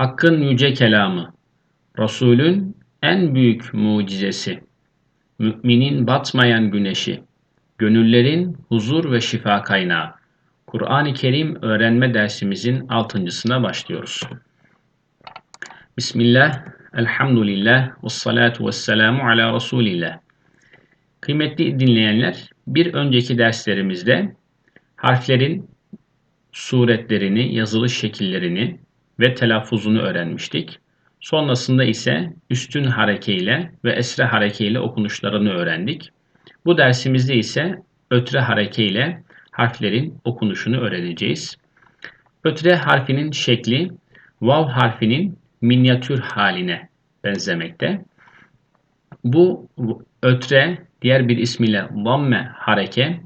Hakkın yüce kelamı, Resulün en büyük mucizesi, müminin batmayan güneşi, gönüllerin huzur ve şifa kaynağı. Kur'an-ı Kerim öğrenme dersimizin altıncısına başlıyoruz. Bismillah, elhamdülillah, ve salatu ve selamu ala Resulillah. Kıymetli dinleyenler, bir önceki derslerimizde harflerin suretlerini, yazılış şekillerini ve telaffuzunu öğrenmiştik. Sonrasında ise üstün harekeyle ve esre harekeyle okunuşlarını öğrendik. Bu dersimizde ise ötre harekeyle harflerin okunuşunu öğreneceğiz. Ötre harfinin şekli vav harfinin minyatür haline benzemekte. Bu ötre diğer bir ismiyle lamme hareke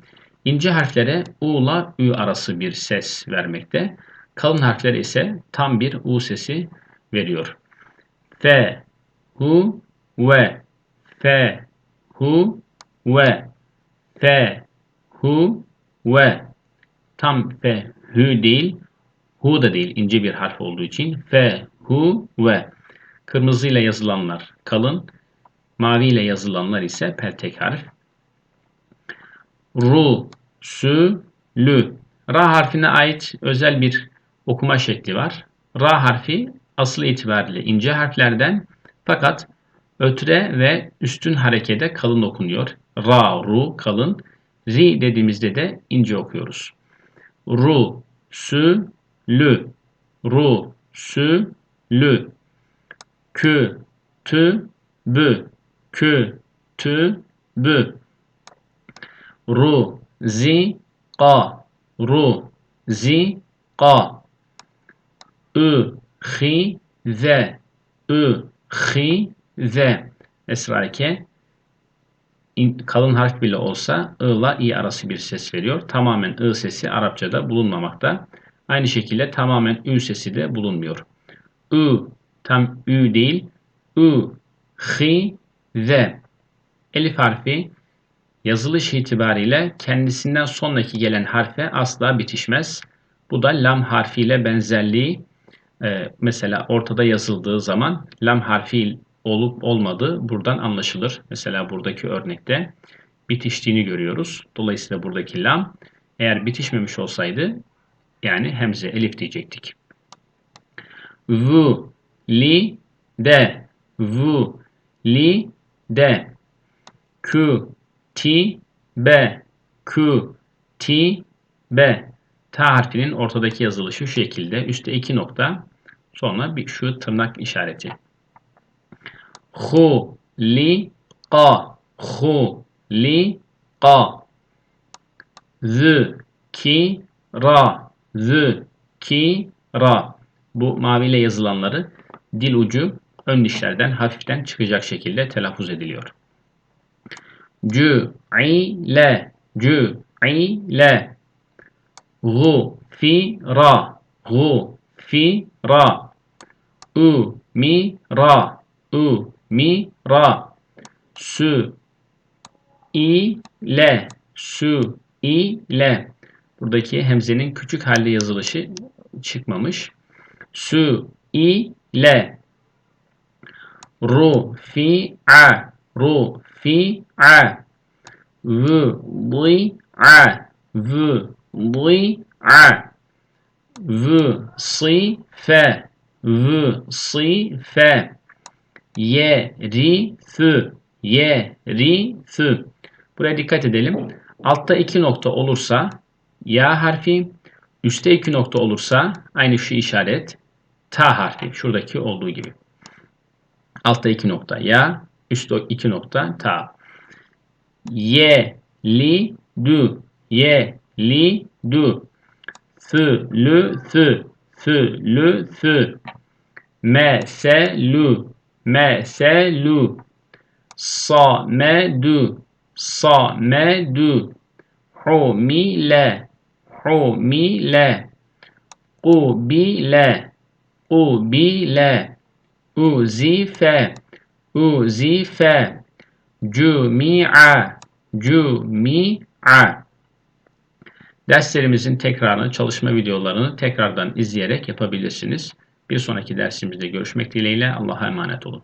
ince harflere u ile ü arası bir ses vermekte. Kalın harfler ise tam bir u sesi veriyor. F, hu, ve, f, hu, ve, f, hu, ve. Tam f, hü değil, hu da değil ince bir harf olduğu için f, hu, ve. Kırmızı ile yazılanlar kalın, mavi ile yazılanlar ise peltek harf. Ru, sü, lü. Ra harfine ait özel bir okuma şekli var. Ra harfi asıl itibariyle ince harflerden fakat ötre ve üstün harekede kalın okunuyor. Ra, ru kalın. Ri dediğimizde de ince okuyoruz. Ru, sü, lü. Ru, sü, lü. Kü, tü, bü. Kü, tü, bü. Ru, zi, ka. Ru, zi, ka. Ü, hi, ve. Ü, hi, ve. Esrarike kalın harf bile olsa ı ile i arası bir ses veriyor. Tamamen ı sesi Arapçada bulunmamakta. Aynı şekilde tamamen ü sesi de bulunmuyor. Ü tam ü değil. Ü, hi, ve. Elif harfi yazılış itibariyle kendisinden sonraki gelen harfe asla bitişmez. Bu da lam harfiyle benzerliği e, mesela ortada yazıldığı zaman lam harfi olup olmadığı buradan anlaşılır. Mesela buradaki örnekte bitiştiğini görüyoruz. Dolayısıyla buradaki lam eğer bitişmemiş olsaydı yani hemze elif diyecektik. Vu, li, de, vu, li, de, ku, ti, be, ku, ti, be. Ta harfinin ortadaki yazılışı şu şekilde. Üstte iki nokta. Sonra bir şu tırnak işareti. Hu, li, ka. Hu, li, ka. Z, ki, ra. Z, ki, ra. Bu maviyle yazılanları dil ucu ön dişlerden hafiften çıkacak şekilde telaffuz ediliyor. Cü, i, le. Cü, i, le. Gufira Gufira Umira Umira Su ile Su ile Buradaki hemzenin küçük halde yazılışı çıkmamış. Su ile Rufi'a Rufi'a Vdi'a Vdi'a Vsife Vsife Yerithü Yerithü Buraya dikkat edelim. Altta iki nokta olursa ya harfi, üstte iki nokta olursa aynı şu işaret ta harfi. Şuradaki olduğu gibi. Altta iki nokta ya, üstte iki nokta ta. Ye, li, du. Ye, li, du. Fü, lü, fü. Fü, lü, fü. Me, se, lü. Me, se, lü. Sa, me, du. Sa, me, du. Hu, mi, le. Hu, mi, le. Ku, bi, le. Ku, bi, le. Uzife. Uzife. Cumi'a. Cumi'a. Derslerimizin tekrarını, çalışma videolarını tekrardan izleyerek yapabilirsiniz. Bir sonraki dersimizde görüşmek dileğiyle Allah'a emanet olun.